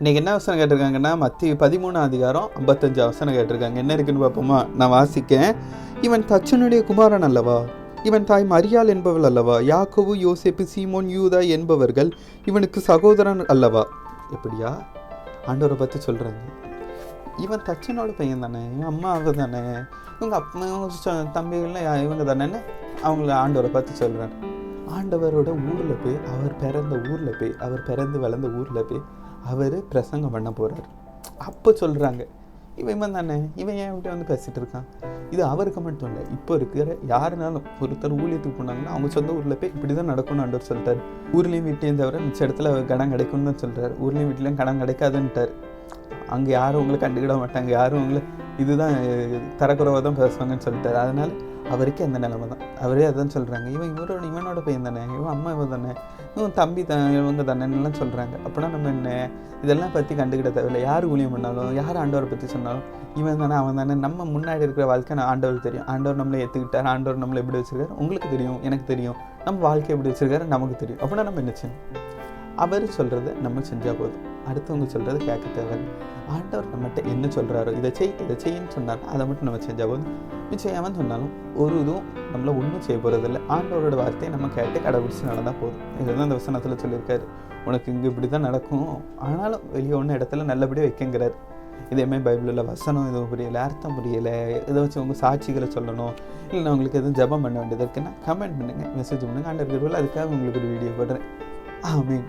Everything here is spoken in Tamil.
இன்றைக்கி என்ன வசனம் கேட்டிருக்காங்கன்னா மத்திய பதிமூணு அதிகாரம் ஐம்பத்தஞ்சு வசனம் கேட்டிருக்காங்க. என்ன இருக்குன்னு பார்ப்போமா? நான் வாசிக்கேன். இவன் தச்சனுடைய குமாரன் அல்லவா? இவன் தாய் மரியாள் என்பவள் அல்லவா? யாக்கோவு யோசேப்பு சீமோன் யூதா என்பவர்கள் இவனுக்கு சகோதரன் அல்லவா? எப்படியா? ஆண்டவரை பற்றி சொல்கிறாங்க இவன் தச்சனோட பையன் தானே? இவன் அம்மா அவ தானே? இவங்க அப்பா தம்பிகள்லாம் இவங்க தானேன்னு அவங்கள ஆண்டவரை பற்றி சொல்கிறேன் ஆண்டவரோட ஊரில் போய் அவர் பிறந்த ஊரில் போய் அவர் பிறந்து வளர்ந்த ஊரில் போய் அவர் பிரசங்கம் பண்ண போகிறார் அப்போ சொல்கிறாங்க இவன் இவன் தானே? இவன் ஏன் இப்படி வந்து பேசிகிட்டு இருக்கான்? இது அவருக்கு மட்டும் இல்லை இப்போ இருக்கிற யாருனாலும் ஒருத்தர் ஊழியத்துக்கு போனாங்கன்னா அவங்க சொந்த ஊரில் போய் இப்படி தான் நடக்கும்னு ஆண்டவர் சொல்லிட்டார். ஊர்லேயும் வீட்லேயும் தவிர மிச்ச இடத்துல கடன் கிடைக்கும்னு தான் சொல்கிறார் ஊர்லேயும் வீட்லேயும் கடன் கிடைக்காதுன்ட்டார் அங்கே யாரும் உங்களை கண்டுக்கிட மாட்டாங்க யாரும் உங்களை இதுதான் தரக்குறவாக தான் பேசுவாங்கன்னு சொல்லிட்டார். அதனால அவருக்கே அந்த நிலமை தான். அவரே அதான் சொல்கிறாங்க இவன் இவரோட இவனோட பையன் தானே. இவன் அம்மா இவன் தானே. இவன் தம்பி தான் இவங்க தானேலாம் சொல்கிறாங்க அப்படின்னா நம்ம என்ன? இதெல்லாம் பற்றி கண்டுக்கிட தேவையில்லை. யார் ஊழியம் பண்ணாலும் யார் ஆண்டவரை பற்றி சொன்னாலும் இவன் தானே அவன் தானே. நம்ம முன்னாடி இருக்கிற வாழ்க்கை நான் ஆண்டவருக்கு தெரியும். ஆண்டவர் நம்மளை ஏற்றுக்கிட்டார் ஆண்டவர் நம்மளை எப்படி வச்சிருக்காரு? உங்களுக்கு தெரியும் எனக்கு தெரியும். நம்ம வாழ்க்கை எப்படி வச்சிருக்காரு? நமக்கு தெரியும். அப்படின்னா நம்ம என்ன செய்யணும்? அவர் சொல்கிறத நம்ம செஞ்சால் போதும். அடுத்தவங்க சொல்கிறத கேட்க தேவையில்லை. ஆண்டவர் நம்மகிட்ட என்ன சொல்கிறாரோ இதை செய் இதை செய்யன்னு சொன்னார் அதை மட்டும் நம்ம செஞ்சால் போதும். மிச்சம் சொன்னாலும் ஒரு இதுவும் நம்மளை ஒன்றும் செய்ய போகிறதில்ல ஆண்டவரோட வார்த்தையை நம்ம கேட்டு கடைபிடிச்சு நடந்தால் போதும். இதுதான் அந்த வசனத்தில் சொல்லியிருக்காரு. உனக்கு இங்கே இப்படி தான் நடக்கும். ஆனாலும் வெளியே ஒன்று இடத்துல நல்லபடியாக வைக்கங்கிறார். இதேமாதிரி பைபிளில் வசனம் எதுவும் புரியலை அர்த்தம் புரியலை இதை வச்சு உங்கள் சாட்சிகளை சொல்லணும் இல்லை உங்களுக்கு எதுவும் ஜெபம் பண்ண வேண்டியது இருக்குன்னா கமெண்ட் பண்ணுங்கள் மெசேஜ் பண்ணுங்கள் ஆண்டவர் அதுக்காக உங்களுக்கு ஒரு வீடியோ போடுறேன். ஆமீன்.